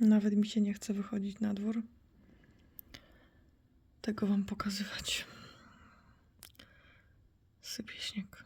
Nawet mi się nie chce wychodzić na dwór. Tego wam pokazywać. Sypie śnieg.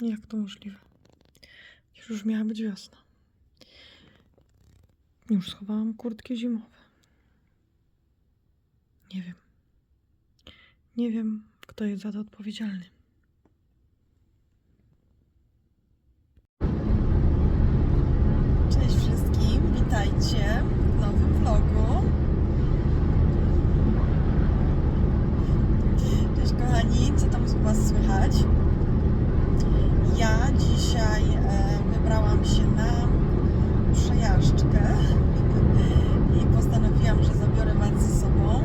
Jak to możliwe? Już miała być wiosna. Już schowałam kurtki zimowe. Nie wiem. Nie wiem, kto jest za to odpowiedzialny. Cześć wszystkim, witajcie w nowym vlogu. Cześć kochani, co tam u Was słychać? Ja dzisiaj e, wybrałam się na przejażdżkę i postanowiłam, że zabiorę Was ze sobą.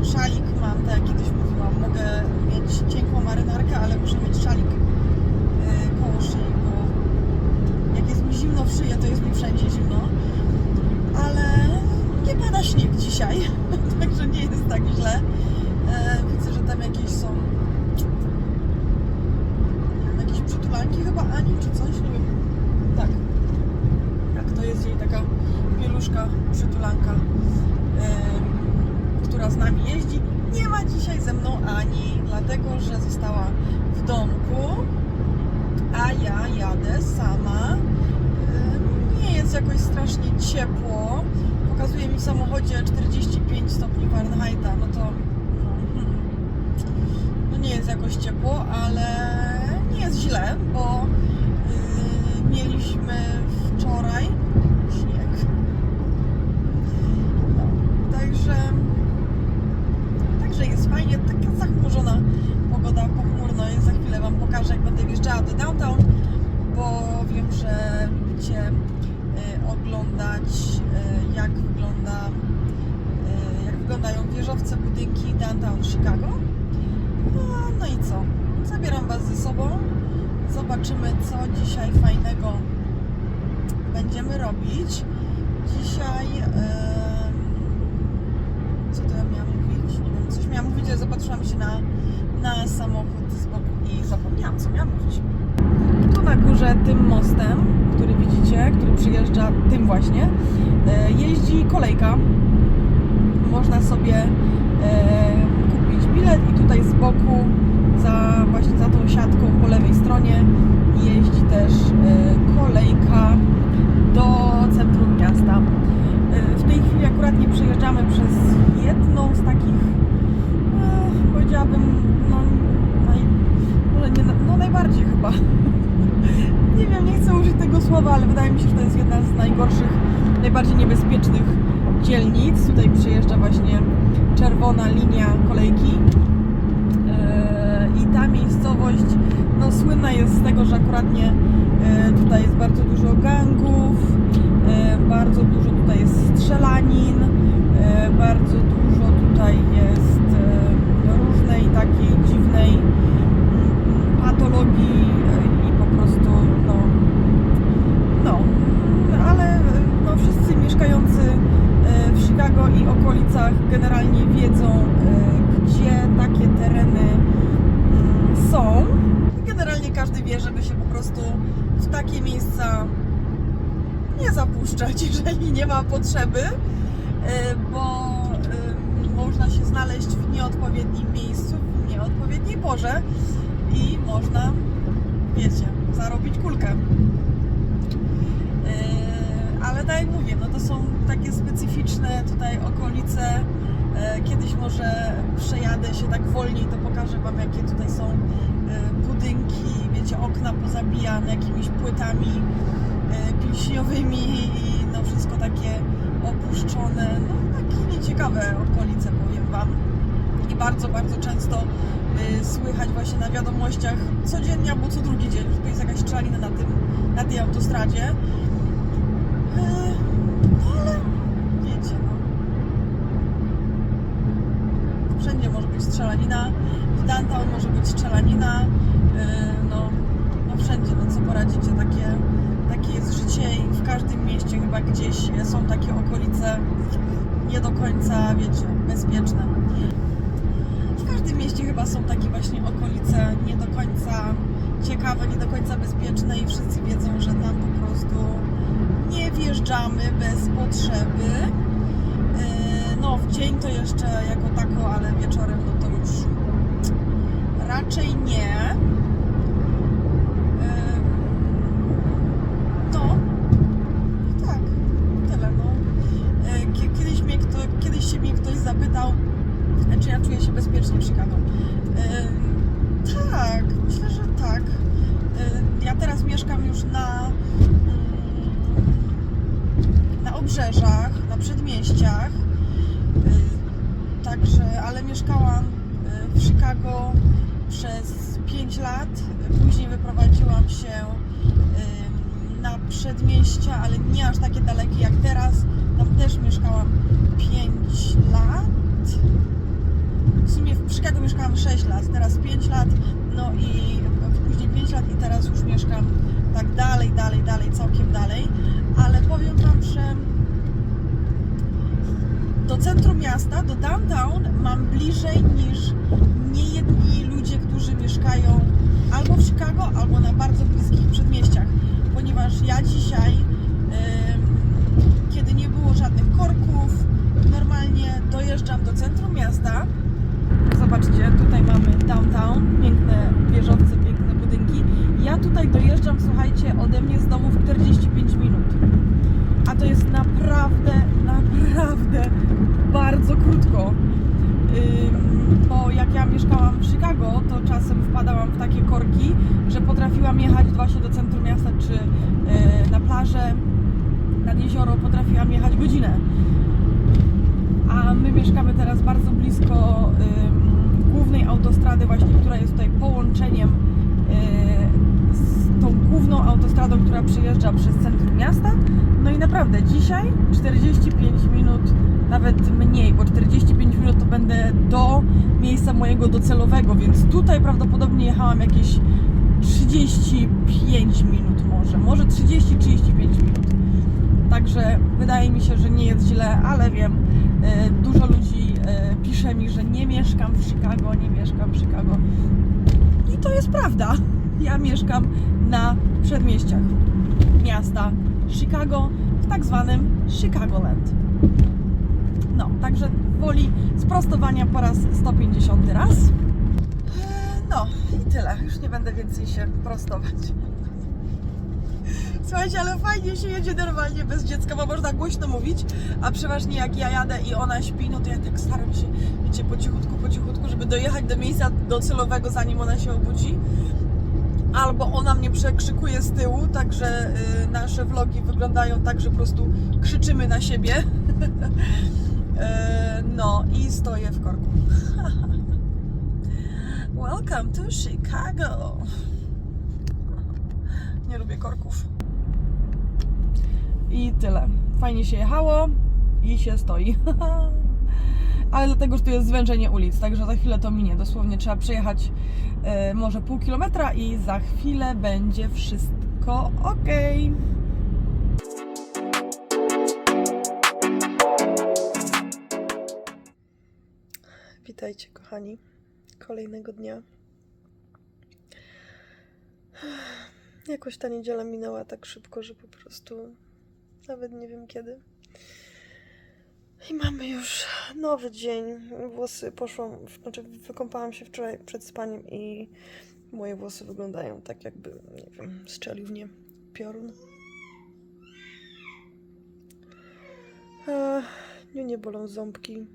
E, szalik mam, tak jak kiedyś mówiłam, mogę mieć cienką marynarkę, ale muszę mieć szalik e, koło szyi, bo jak jest mi zimno w szyję, to jest mi wszędzie zimno. Ale nie pada śnieg dzisiaj, także nie jest tak źle. E, widzę, że tam jakieś są nie wiem, jakieś przytulanki chyba Ani czy coś, nie wiem. Tak. Jak to jest jej taka pieluszka przytulanka, która z nami jeździ. Nie ma dzisiaj ze mną Ani, dlatego że została w domku a ja jadę sama. Nie jest jakoś strasznie ciepło. Pokazuje mi w samochodzie 45 stopni Fahrenheita, no to no, hmm. no nie jest jakoś ciepło, ale nie jest źle, bo yy, mieliśmy wczoraj śnieg. No, także Także jest fajnie, taka zachmurzona pogoda, pochmurno jest. Za chwilę Wam pokażę, jak będę wjeżdżała do downtown, bo wiem, że lubicie e, oglądać, e, jak wygląda, e, jak wyglądają wieżowce, budynki downtown Chicago. No, no i co? Zabieram Was ze sobą. Zobaczymy, co dzisiaj fajnego będziemy robić. Dzisiaj. em, co to ja miałam mówić? Nie wiem, coś miałam mówić, ale zapatrzyłam się na, na samochód z boku i zapomniałam, co miałam mówić. Tu na górze tym mostem, który widzicie, który przyjeżdża tym właśnie, e, jeździ kolejka. Można sobie e, kupić bilet i tutaj z boku, za, właśnie za tą siatką po lewej stronie jeździ też e, kolejka do centrum miasta. E, W tej chwili akurat nie przejeżdżamy przez jedną z takich, e, powiedziałabym, no, naj, może nie, na- no najbardziej chyba. Nie wiem, nie chcę użyć tego słowa, ale wydaje mi się, że to jest jedna z najgorszych, dzielnic. Tutaj przyjeżdża właśnie czerwona linia kolejki. E, I ta miejscowość no, słynna jest z tego, że akuratnie e, tutaj jest bardzo dużo gangów, e, bardzo dużo tutaj jest strzelanin, e, bardzo dużo tutaj jest e, różnej takiej dziwnej mm, patologii e, i po prostu no, no ale e, no, wszyscy mieszkający e, w Chicago i okolicach generalnie wiedzą, e, gdzie takie tereny mm, są. Generalnie każdy wie, żeby się po prostu w takie miejsca nie zapuszczać, jeżeli nie ma potrzeby, e, bo em, można się znaleźć w nieodpowiednim miejscu, w nieodpowiedniej porze i można, wiecie, zarobić kulkę. E, Ale tak jak mówię, no to są takie specyficzne tutaj okolice. E, Kiedyś może przejadę się tak wolniej, to pokażę Wam jakie tutaj są e, budynki, wiecie, okna pozabijane jakimiś płytami e, pilśniowymi i no wszystko takie opuszczone. No takie nieciekawe okolice, powiem Wam. I bardzo, bardzo często y, słychać właśnie na wiadomościach codziennie albo co drugi dzień, że tu jest jakaś strzelina na, tym, na tej autostradzie. E, No ale wiecie, no. Wszędzie może być strzelanina, w downtown może być strzelanina, e, no, no wszędzie, no co poradzicie, takie, takie jest życie i w każdym mieście chyba gdzieś są takie okolice nie do końca, wiecie, bezpieczne. W każdym mieście chyba są takie właśnie okolice nie do końca ciekawe, nie do końca bezpieczne i wszyscy wiedzą, że tam po prostu nie wjeżdżamy bez potrzeby. Yy, No, w dzień to jeszcze jako tako, ale wieczorem no to już raczej nie. Ym, No, i tak, tyle no. Yy, kie- Kiedyś, mnie kto, kiedyś mnie ktoś zapytał, czy ja czuję się bezpiecznie w Chicago. Tak, myślę, że tak. Ja teraz mieszkam już na, na obrzeżach, na przedmieściach. Także, ale mieszkałam yy, w Chicago przez 5 lat. Później wyprowadziłam się na przedmieścia, ale nie aż takie dalekie jak teraz. Tam też mieszkałam 5 lat. W sumie mieszkałam 6 lat, teraz 5 lat, no i później 5 lat i teraz już mieszkam tak dalej, dalej, dalej, całkiem dalej. Ale powiem Wam, że do centrum miasta, do downtown mam bliżej niż niejedni ludzie, którzy mieszkają albo w Chicago, albo na bardzo bliskich przedmieściach. Ponieważ ja dzisiaj, kiedy nie było żadnych korków, normalnie dojeżdżam do centrum miasta. Zobaczcie, tutaj mamy downtown, piękne wieżowce, piękne budynki. Ja tutaj dojeżdżam, słuchajcie, ode mnie z domu w 45 minut. A to jest naprawdę, naprawdę bardzo krótko. Bo jak ja mieszkałam w Chicago, to czasem wpadałam w takie korki, że potrafiłam jechać właśnie do centrum miasta czy yy, na plażę, nad jezioro, potrafiłam jechać godzinę. A my mieszkamy teraz bardzo blisko ym, głównej autostrady, właśnie, która jest tutaj połączeniem yy, z tą główną autostradą, która przejeżdża przez centrum miasta. No i naprawdę dzisiaj 45 minut, nawet mniej, bo 45 minut to będę do miejsca mojego docelowego, więc tutaj prawdopodobnie jechałam jakieś 35 minut może, może 30-35 minut. Także wydaje mi się, że nie jest źle, ale wiem, e, dużo ludzi e, pisze mi, że mieszkam w Chicago, nie mieszkam w Chicago. I to jest prawda. Ja mieszkam na przedmieściach miasta Chicago, w tak zwanym Chicagoland. No, także woli sprostowania po raz 150 raz. E, No i tyle. Już nie będę więcej się prostować. Ale fajnie się jedzie normalnie bez dziecka, bo można głośno mówić, a przeważnie jak ja jadę i ona śpi, no to ja tak staram się, wiecie, po cichutku, po cichutku, żeby dojechać do miejsca docelowego, zanim ona się obudzi. Albo ona mnie przekrzykuje z tyłu, także y, nasze vlogi wyglądają tak, że po prostu krzyczymy na siebie. E, no i stoję w korku. Welcome to Chicago. Nie lubię korków. I tyle. Fajnie się jechało i się stoi. Ale dlatego, że tu jest zwężenie ulic, także za chwilę to minie. Dosłownie trzeba przejechać e, może pół kilometra i za chwilę będzie wszystko ok. Witajcie, kochani, kolejnego dnia. Jakoś ta niedziela minęła tak szybko, że po prostu nawet nie wiem kiedy. I mamy już nowy dzień. Włosy poszłam, znaczy wykąpałam się wczoraj przed spaniem i moje włosy wyglądają tak jakby, nie wiem, strzelił w nie piorun. Nie, nie bolą ząbki.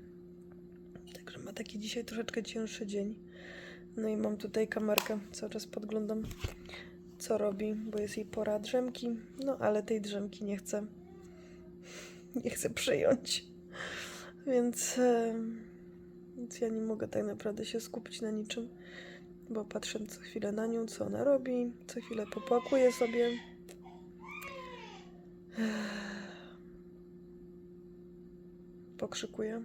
Także ma taki dzisiaj troszeczkę cięższy dzień. No i mam tutaj kamerkę, cały czas podglądam co robi, bo jest jej pora drzemki. No ale tej drzemki nie chcę. Nie chcę przyjąć. Więc, em, więc ja nie mogę tak naprawdę się skupić na niczym, bo patrzę co chwilę na nią, co ona robi, co chwilę popłakuję sobie. Pokrzykuję.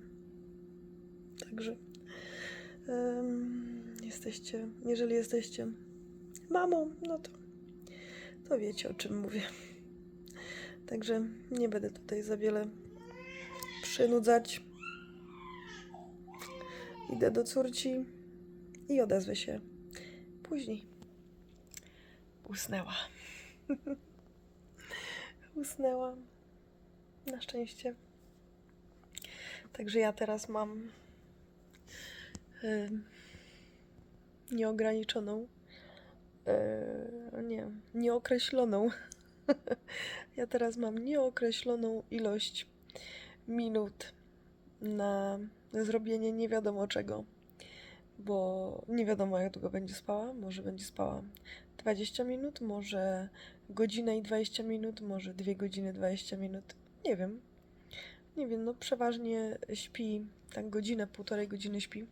Także jesteście, jeżeli jesteście mamą, no to, to wiecie o czym mówię. Także nie będę tutaj za wiele przynudzać. Idę do córci i odezwę się później. usnęła. Usnęłam. Na szczęście. Także ja teraz mam nieograniczoną, e, nie, nieokreśloną. ja teraz mam nieokreśloną ilość minut na zrobienie nie wiadomo czego, bo nie wiadomo jak długo będzie spała. Może będzie spała 20 minut, może godzinę i 20 minut, może 2 godziny 20 minut. Nie wiem. Nie wiem, no przeważnie śpi tak godzinę, półtorej godziny śpi.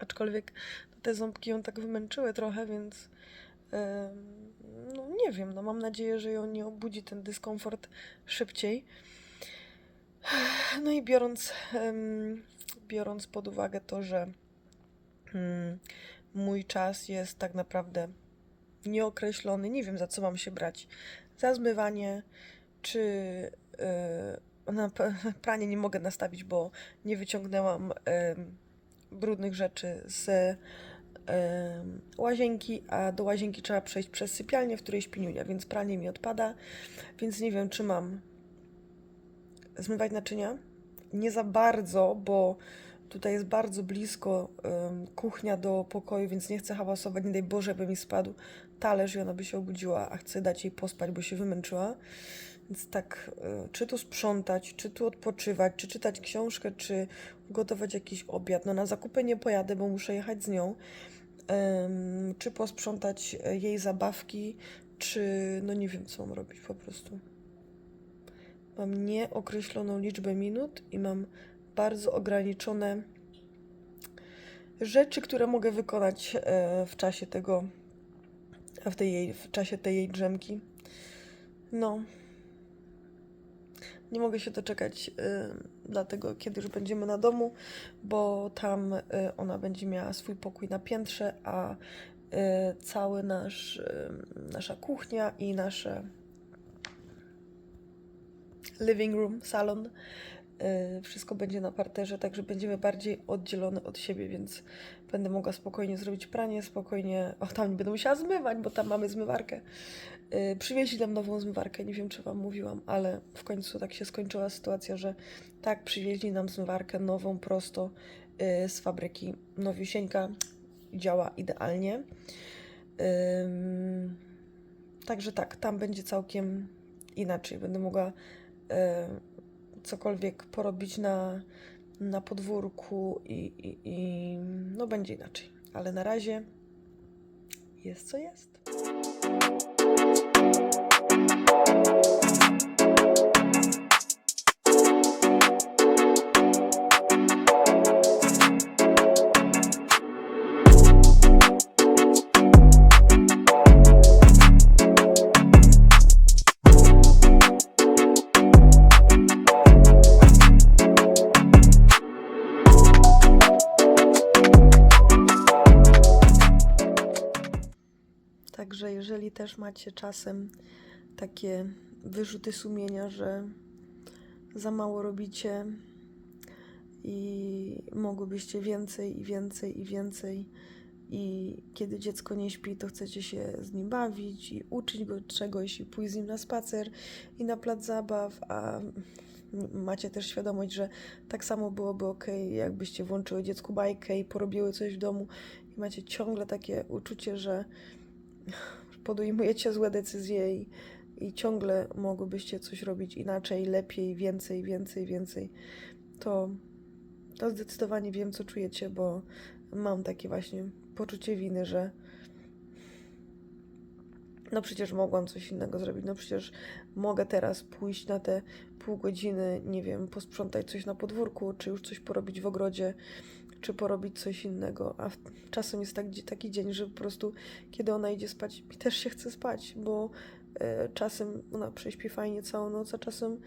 Aczkolwiek te ząbki ją tak wymęczyły trochę, więc no nie wiem, no mam nadzieję, że ją nie obudzi ten dyskomfort szybciej. No i biorąc, biorąc pod uwagę to, że mm, mój czas jest tak naprawdę nieokreślony, nie wiem za co mam się brać. Za zmywanie, czy yy, na pranie nie mogę nastawić, bo nie wyciągnęłam brudnych rzeczy z łazienki, a do łazienki trzeba przejść przez sypialnię, w której śpi Niunia, więc pranie mi odpada, więc nie wiem, czy mam zmywać naczynia. Nie za bardzo, bo tutaj jest bardzo blisko em, kuchnia do pokoju, więc nie chcę hałasować, nie daj Boże, by mi spadł talerz i ona by się obudziła, a chcę dać jej pospać, bo się wymęczyła. Więc tak, y, czy tu sprzątać, czy tu odpoczywać, czy czytać książkę, czy gotować jakiś obiad. No na zakupy nie pojadę, bo muszę jechać z nią. Czy posprzątać e, jej zabawki, czy no nie wiem, co mam robić po prostu. Mam nieokreśloną liczbę minut i mam bardzo ograniczone rzeczy, które mogę wykonać e, w czasie tego, w, tej jej, w czasie tej jej drzemki. No. Nie mogę się doczekać, y, dlatego kiedy już będziemy na domu, bo tam y, ona będzie miała swój pokój na piętrze, a y, cały nasz, y, nasza kuchnia i nasze living room, salon, wszystko będzie na parterze, także będziemy bardziej oddzielone od siebie, więc będę mogła spokojnie zrobić pranie, spokojnie, o tam nie będę musiała zmywać, bo tam mamy zmywarkę. Y, Przywieźli nam nową zmywarkę, nie wiem czy Wam mówiłam, ale w końcu tak się skończyła sytuacja, że tak, przywieźli nam zmywarkę nową, prosto y, z fabryki, nowiusieńka, działa idealnie. Ym, Także tak, tam będzie całkiem inaczej. Będę mogła e, cokolwiek porobić na, na podwórku i, i, i no będzie inaczej. Ale na razie jest co jest. Także jeżeli też macie czasem takie wyrzuty sumienia, że za mało robicie i mogłybyście więcej i więcej i więcej i kiedy dziecko nie śpi, to chcecie się z nim bawić i uczyć go czegoś i pójść z nim na spacer i na plac zabaw, a macie też świadomość, że tak samo byłoby ok, jakbyście włączyły dziecku bajkę i porobiły coś w domu i macie ciągle takie uczucie, że podejmujecie złe decyzje i, i ciągle mogłybyście coś robić inaczej, lepiej, więcej, więcej, więcej, to, to zdecydowanie wiem, co czujecie, bo mam takie właśnie poczucie winy, że no przecież mogłam coś innego zrobić, no przecież mogę teraz pójść na te pół godziny, nie wiem, posprzątać coś na podwórku, czy już coś porobić w ogrodzie, czy porobić coś innego, a czasem jest tak, taki dzień, że po prostu kiedy ona idzie spać, mi też się chce spać, bo e, czasem ona prześpi fajnie całą noc, a czasem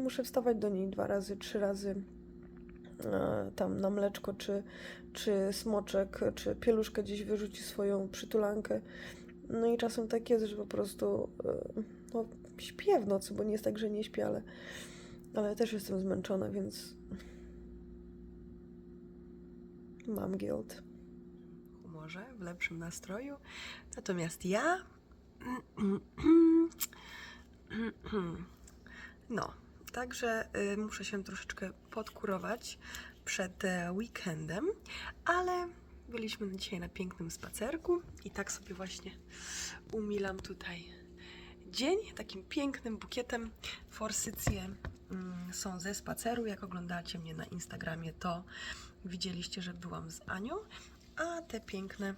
muszę wstawać do niej dwa razy, trzy razy e, tam na mleczko, czy, czy smoczek, czy pieluszkę gdzieś wyrzuci swoją przytulankę. No i czasem tak jest, że po prostu e, no, śpię w nocy, bo nie jest tak, że nie śpię, ale, ale też jestem zmęczona, więc mam guilt. Humorze, w lepszym nastroju. Natomiast ja No, także y, muszę się troszeczkę podkurować przed e, weekendem, ale byliśmy dzisiaj na pięknym spacerku i tak sobie właśnie umilam tutaj dzień takim pięknym bukietem. Forsycje mm, są ze spaceru. Jak oglądacie mnie na Instagramie, to widzieliście, że byłam z Anią, a te piękne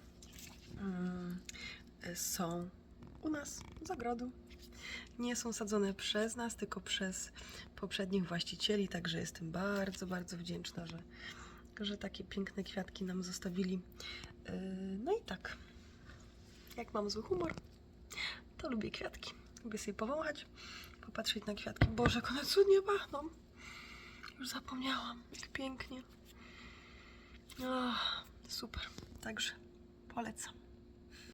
mm, są u nas z ogrodu. Nie są sadzone przez nas, tylko przez poprzednich właścicieli, także jestem bardzo, bardzo wdzięczna, że, że takie piękne kwiatki nam zostawili. Yy, No i tak, jak mam zły humor, to lubię kwiatki. Lubię sobie powąchać, popatrzeć na kwiatki. Boże, jak one cudnie pachną. Już zapomniałam, jak pięknie. Oh, super, także polecam.